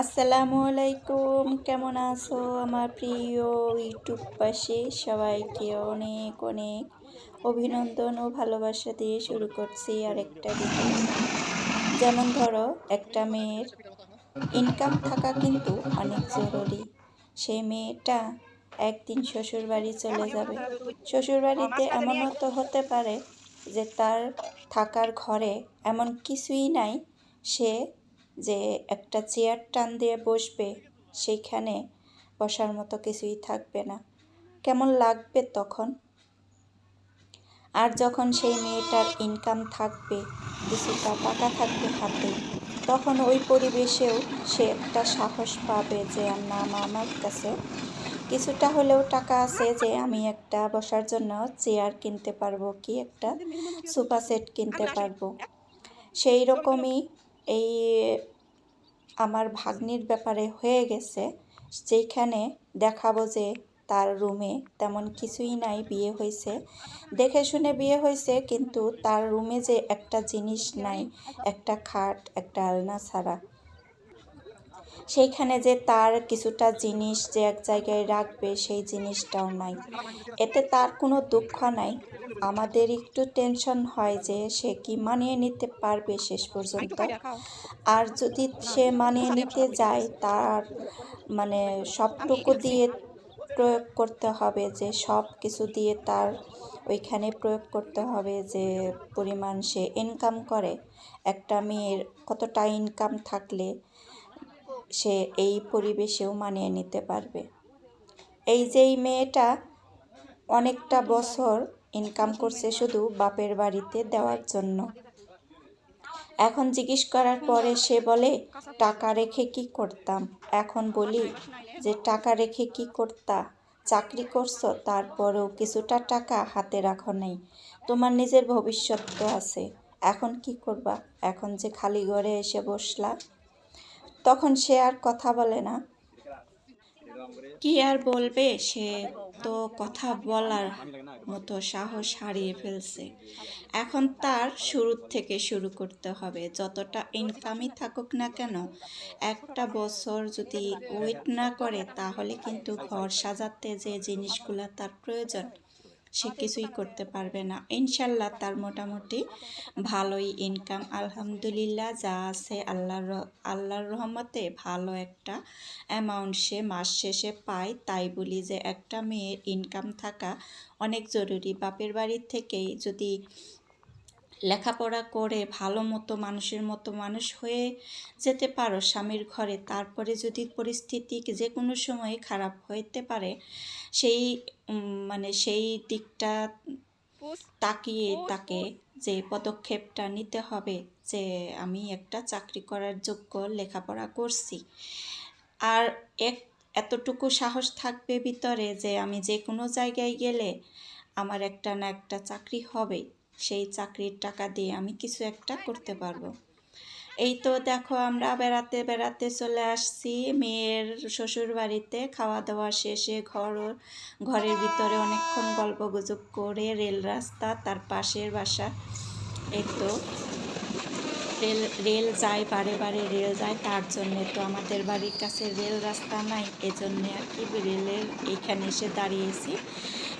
আসসালামু আলাইকুম। কেমন আছো আমার প্রিয় ইউটিউববাসী সবাইকে অনেক অনেক অভিনন্দন ও ভালোবাসা দিয়ে শুরু করছি আরেকটা ভিডিও যেমন ধরো, একটা মেয়ের ইনকাম থাকা কিন্তু অনেক জরুরি। সেই মেয়েটা একদিন শ্বশুরবাড়ি চলে যাবে। শ্বশুরবাড়িতে এমনও তো হতে পারে যে তার থাকার ঘরে এমন কিছুই নাই। সে যে একটা চেয়ার টান দিয়ে বসবে, সেইখানে বসার মতো কিছুই থাকবে না। কেমন লাগবে তখন? আর যখন সেই মেয়েটার ইনকাম থাকবে কিছুটা টাকা থাকবে হাতে, তখন ওই পরিবেশেও সে একটা সাহস পাবে যে, না আমার কাছে কিছুটা হলেও টাকা আছে যে, আমি একটা বসার জন্য চেয়ার কিনতে পারব কি? একটা সোফা সেট কিনতে পারব। সেই রকমই এই আমার ভাগ্নির ব্যাপারে হয়ে গেছে। যেখানে দেখাবো যে তার রুমে তেমন কিছুই নাই, বিয়ে হয়েছে। দেখে শুনে বিয়ে হয়েছে, কিন্তু তার রুমে যে একটা জিনিস নাই, একটা খাট, একটা আলনা ছাড়া। সেইখানে যে তার কিছুটা জিনিস যে এক জায়গায় রাখবে, সেই জিনিসটাও নাই। এতে তার কোনো দুঃখ নাই। আমাদের একটু টেনশন হয় যে সে কি মানিয়ে নিতে পারবে শেষ পর্যন্ত। আর যদি সে মানিয়ে নিতে যায়, তার মানে সবটুকু দিয়ে প্রয়োগ করতে হবে যে সব কিছু দিয়ে তার ওইখানে প্রয়োগ করতে হবে যে, পরিমাণ সে ইনকাম করে। একটা মেয়ের কতটা ইনকাম থাকলে সে এই পরিবেশেও মানিয়ে নিতে পারবে। এই যে এই মেয়েটা অনেকটা বছর ইনকাম করছে শুধু বাপের বাড়িতে দেওয়ার জন্য। এখন জিজ্ঞেস করার পরে সে বলে, টাকা রেখে কি করতাম? এখন বলি যে, টাকা রেখে কি করতা? চাকরি করছ, তারপরেও কিছুটা টাকা হাতে রাখো নেই। তোমার নিজের ভবিষ্যৎ তো আছে। এখন কি করবা? এখন যে খালি ঘরে এসে বসলা তখন সে আর কথা বলে না। কি আর বলবে? সে তো কথা বলার মতো সাহস হারিয়ে ফেলছে। এখন তার শুরুর থেকে শুরু করতে হবে। যতটা ইনকামই থাকুক না কেন, একটা বছর যদি ওয়েট না করে, তাহলে কিন্তু ঘর সাজাতে যে জিনিসগুলো তার প্রয়োজন সে কিছুই করতে পারবে না। ইনশাল্লাহ তার মোটামুটি ভালোই ইনকাম। আলহামদুলিল্লাহ যা আছে আল্লাহর আল্লাহর রহমতে ভালো একটা অ্যামাউন্ট সে মাস শেষে পায়। তাই বলি যে একটা মেয়ের ইনকাম থাকা অনেক জরুরি। বাপের বাড়ির থেকেই যদি লেখাপড়া করে ভালো মতো মানুষের মতো মানুষ হয়ে যেতে পারো স্বামীর ঘরে তারপরে যদি পরিস্থিতি যে কোনো সময় খারাপ হইতে পারে সেই মানে সেই দিকটা তাকিয়ে তাকে যে পদক্ষেপটা নিতে হবে যে আমি একটা চাকরি করার যোগ্য লেখাপড়া করছি। আর এক এতটুকু সাহস থাকবে ভিতরে যে আমি যে কোনো জায়গায় গেলে আমার একটা না একটা চাকরি হবে সেই চাকরির টাকা দিয়ে আমি কিছু একটা করতে পারব। এই তো দেখো আমরা বেড়াতে বেড়াতে চলে আসছি। মেয়ের শ্বশুর বাড়িতে খাওয়া দাওয়া শেষে ঘর, ঘরের ভিতরে অনেকক্ষণ গল্প গুজব করে রেল রাস্তা, তার পাশের বাসা। এই তো রেল রেল যায় বারে বারে, রেল যায় তার জন্যে তো আমাদের বাড়ির কাছে রেল রাস্তা নাই। এজন্যে আর কি রেলের এইখানে এসে দাঁড়িয়েছি।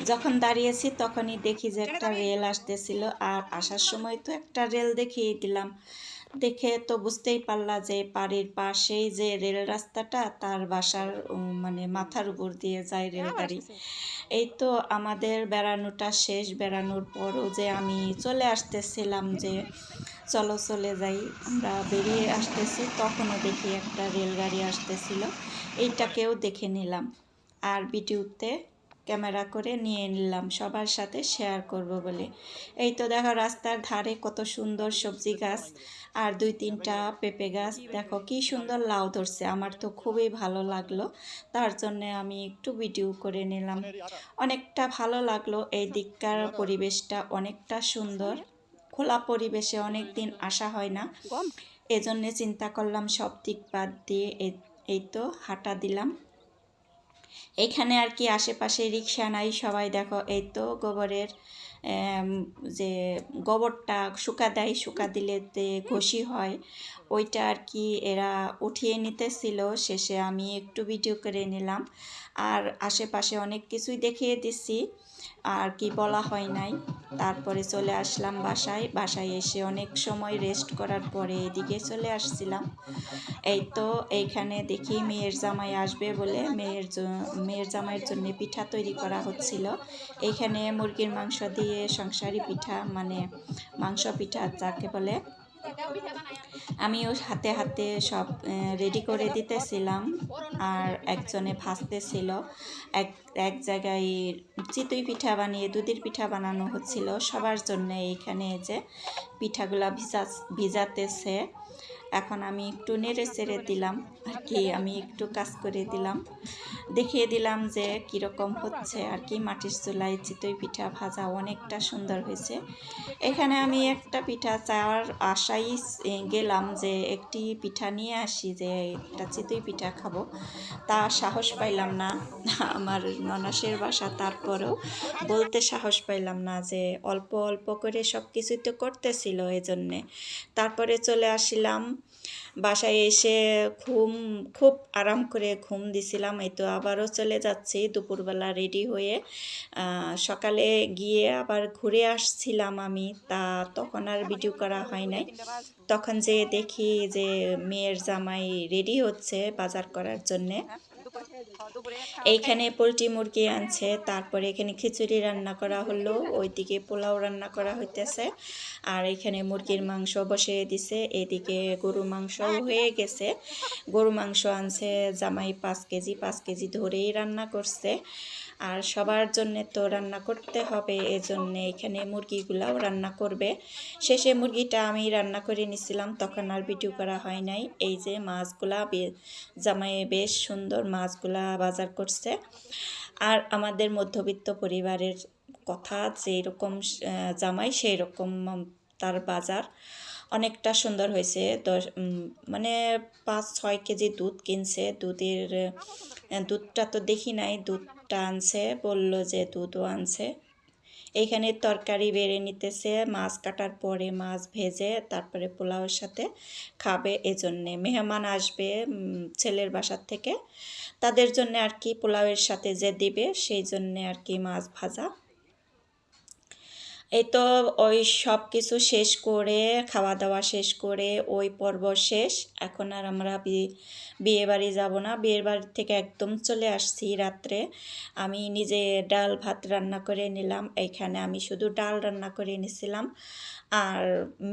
যখন দাঁড়িয়েছি তখনই দেখি যে একটা রেল আসতেছিল আর আসার সময় তো একটা রেল দেখিয়ে দিলাম। দেখে তো বুঝতেই পারলা যে বাড়ির পাশেই যে রেল রাস্তাটা তার বাসার মানে মাথার উপর দিয়ে যায় রেলগাড়ি এই তো আমাদের বেড়ানোটা শেষ। বেড়ানোর পরও যে আমি চলে আসতেছিলাম যে চলো চলে যাই, আমরা বেরিয়ে আসতেছি। তখনও দেখি একটা রেলগাড়ি আসতেছিল। এইটাকেও দেখে নিলাম আর ভিডিওতে ক্যামেরা করে নিয়ে নিলাম। সবার সাথে শেয়ার করব বলে। এই তো দেখো রাস্তার ধারে কত সুন্দর সবজি গাছ আর দুই তিনটা পেঁপে গাছ। দেখো কি সুন্দর লাউ ধরছে। আমার তো খুবই ভালো লাগল। তার জন্য আমি একটু ভিডিও করে নিলাম। অনেকটা ভালো লাগল। এই দিককার পরিবেশটা অনেকটা সুন্দর। খোলা পরিবেশে অনেক দিন আসা হয় না। এজন্যে চিন্তা করলাম, সব দিক বাদ দিয়ে এই তো হাঁটা দিলাম। এখানে আর কি আশেপাশে রিক্সা নাই, সবাই দেখো এই তো গোবরের যে গোবরটা শুকা দেয়, শুকা দিলে ঘষি হয়। ওইটা আর কি এরা উঠিয়ে নিতেছিল, শেষে আমি একটু ভিডিও করে নিলাম। আর আশেপাশে অনেক কিছুই দেখিয়ে দিছি। আর কি বলা হয় নাই। তারপরে চলে আসলাম বাসায়। বাসায় এসে অনেক সময় রেস্ট করার পরে এদিকে চলে আসছিলাম। এই তো এইখানে দেখি মেয়ের জামাই আসবে বলে মেয়ের মেয়ের জামাইয়ের জন্য পিঠা তৈরি করা হচ্ছিল। এইখানে মুরগির মাংস দিয়ে সংসারী পিঠা মানে মাংস পিঠা যাকে বলে আমিও হাতে হাতে সব রেডি করে দিতেছিলাম। আর একজনে ভাজতেছিল। এক এক জায়গায় চিতই পিঠা বানিয়ে, দুধের পিঠা বানানো হচ্ছিল। সবার জন্য এইখানে যে পিঠাগুলা ভিজা, ভিজাতেছে। এখন আমি একটু নেড়ে চেড়ে দিলাম। আর কি, আমি একটু কাজ করে দিলাম। দেখিয়ে দিলাম যে কীরকম হচ্ছে আর কি। মাটির চুলায় চিতই পিঠা ভাজা অনেকটা সুন্দর হয়েছে। এখানে আমি একটা পিঠা চাওয়ার আশাই গেলাম যে একটি পিঠা নিয়ে আসি, যে একটা চিতই পিঠা খাব। তা সাহস পাইলাম না আমার ননাসের বাসা। তারপরেও বলতে সাহস পাইলাম না যে অল্প অল্প করে সব কিছুই তো করতেছিল এই জন্যে তারপরে চলে আসিলাম বাসায় এসে ঘুম, খুব আরাম করে ঘুম দিছিলাম। এই তো আবারও চলে যাচ্ছি দুপুরবেলা রেডি হয়ে। সকালে গিয়ে আবার ঘুরে আসছিলাম আমি। তা তখন আর ভিডিও করা হয় নাই। তখন যে দেখি যে মেয়ের জামাই রেডি হচ্ছে বাজার করার জন্যে। এইখানে পোলট্রি মুরগি আনছে, তারপরে এখানে খিচুড়ি রান্না করা হলো, ওইদিকে পোলাও রান্না করা হইতেছে, আর এখানে মুরগির মাংস বসিয়ে দিছে, এদিকে গরু মাংস হয়ে গেছে। গরু মাংস আনছে জামাই পাঁচ কেজি পাঁচ কেজি ধরেই রান্না করছে। আর সবার জন্য তো রান্না করতে হবে, এজন্যে এখানে মুরগিগুলাও রান্না করবে। শেষে মুরগিটা আমি রান্না করে নিছিলাম, তখন আর ভিডিও করা হয় নাই। এই যে মাছগুলা বে- জামাই বেশ সুন্দর মাছগুলা বাজার করছে। আর আমাদের মধ্যবিত্ত পরিবারের কথা যেরকম জামাই সেই রকম তার বাজার। অনেকটা সুন্দর হয়েছে। দশ মানে পাঁচ, ছয় কেজি দুধ কিনছে। দুধের দুধটা তো দেখি নাই। দুধটা আনছে, বলল যে দুধও আনছে। এইখানে তরকারি বেড়ে নিতেছে। মাছ কাটার পরে মাছ ভেজে তারপরে পোলাওয়ের সাথে খাবে এজন্যে। মেহমান আসবে ছেলের বাসার থেকে। তাদের জন্য আর কি পোলাওয়ের সাথে যে দিবে, সেই জন্যে আর কি মাছ ভাজা। এই তো ওই সব কিছু শেষ করে খাওয়া দাওয়া শেষ করে ওই পর্ব শেষ। এখন আর আমরা বিয়ে বাড়ি যাব না। বিয়ের বাড়ি থেকে একদম চলে আসছি রাত্রে। আমি নিজে ডাল ভাত রান্না করে নিলাম। এইখানে আমি শুধু ডাল রান্না করে নিছিলাম। আর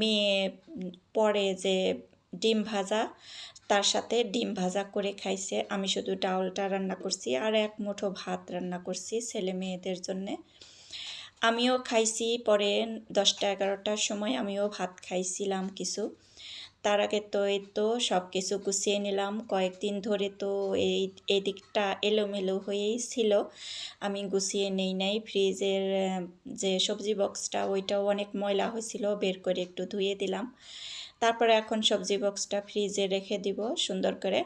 মেয়ে পরে যে ডিম ভাজা, তার সাথে ডিম ভাজা করে খাইছে। আমি শুধু ডালটা রান্না করছি আর এক মুঠো ভাত রান্না করছি ছেলে মেয়েদের জন্যে। আমিও খাইছি, পরে দশটা, এগারোটার সময় আমিও ভাত খাইছিলাম কিছু। তার আগে তো এই তো সব কিছু গুছিয়ে নিলাম। কয়েকদিন ধরে তো এই এই দিকটা এলোমেলো হয়েই ছিল। আমি গুছিয়ে নেই নাই। ফ্রিজের যে সবজি বক্সটা, ওইটাও অনেক ময়লা হয়েছিল, বের করে একটু ধুয়ে দিলাম। তারপরে এখন সবজি বক্সটা ফ্রিজে রেখে দিব সুন্দর করে।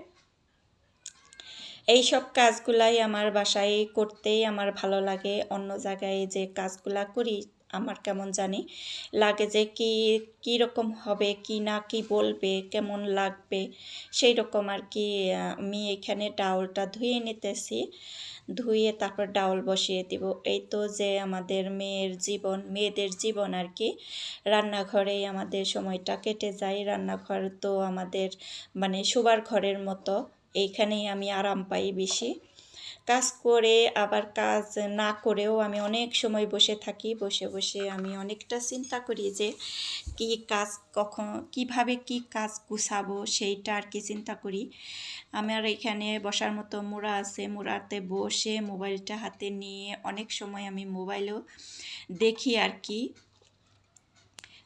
এই সব কাজগুলাই আমার বাসায় করতেই আমার ভালো লাগে। অন্য জায়গায় যে কাজগুলা করি, আমার কেমন জানি লাগে যে কি, কী রকম হবে, কি না, কি বলবে, কেমন লাগবে, সেই রকম আর কি আমি এখানে ডাউলটা ধুয়ে নিতেছি। ধুয়ে তারপর ডাউল বসিয়ে দিব। এই তো যে আমাদের মেয়ের জীবন, মেয়েদের জীবন আর কি। রান্নাঘরেই আমাদের সময়টা কেটে যায়। রান্নাঘর তো আমাদের মানে শোবার ঘরের মতো। এইখানেই আমি আরাম পাই বেশি। কাজ করে, আবার কাজ না করেও আমি অনেক সময় বসে থাকি, বসে বসে আমি অনেকটা চিন্তা করি যে, কি কাজ কখন, কীভাবে কি কাজ গুছাবো সেইটা আর কি চিন্তা করি। আমার এখানে বসার মতো মোড়া আছে, মোড়াতে বসে মোবাইলটা হাতে নিয়ে অনেক সময় আমি মোবাইলও দেখি আর কি।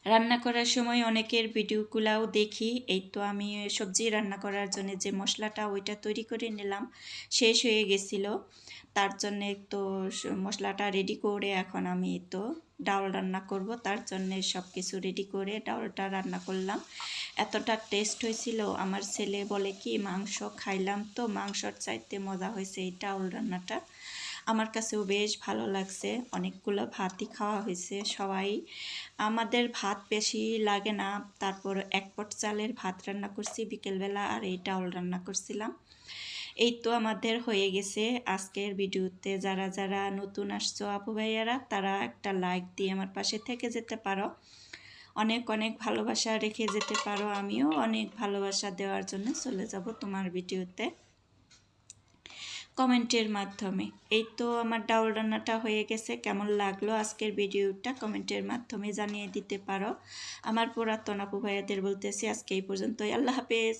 রান্না করার সময় অনেকের ভিডিওগুলাও দেখি। এই তো আমি সবজি রান্না করার জন্য যে মশলাটা ওইটা তৈরি করে নিলাম, শেষ হয়ে গেছিল। তার জন্যে তো মশলাটা রেডি করে এখন আমি তো ডাল রান্না করব। তার জন্যে সব কিছু রেডি করে ডালটা রান্না করলাম। এতটা টেস্ট হয়েছিল। আমার ছেলে বলে কি, মাংস খাইলাম তো, মাংসর চাইতে মজা হয়েছে এই ডাউল রান্নাটা। আমার কাছেও বেশ ভালো লাগছে। অনেকগুলো ভাতই খাওয়া হয়েছে সবাই। আমাদের ভাত বেশি লাগে না। তারপর এক পট চালের ভাত রান্না করছি বিকেলবেলা আর এই ডাউল রান্না করছিলাম। এই তো আমাদের হয়ে গেছে আজকের ভিডিওতে। যারা যারা নতুন আসছো আপু ভাইয়ারা, তারা একটা লাইক দিয়ে আমার পাশে থেকে যেতে পারো। অনেক অনেক ভালোবাসা রেখে যেতে পারো। আমিও অনেক ভালোবাসা দেওয়ার জন্য চলে যাব তোমার ভিডিওতে। কমেন্টের মাধ্যমে। এই তো আমার ডাউল রান্নাটা হয়ে গেছে। কেমন লাগল আজকের ভিডিওটা কমেন্টের মাধ্যমে জানিয়ে দিতে পারো। আমার পুরাতন আপু ভাইয়াদের বলতেছি আজকে এই পর্যন্তই। আল্লাহ হাফেজ।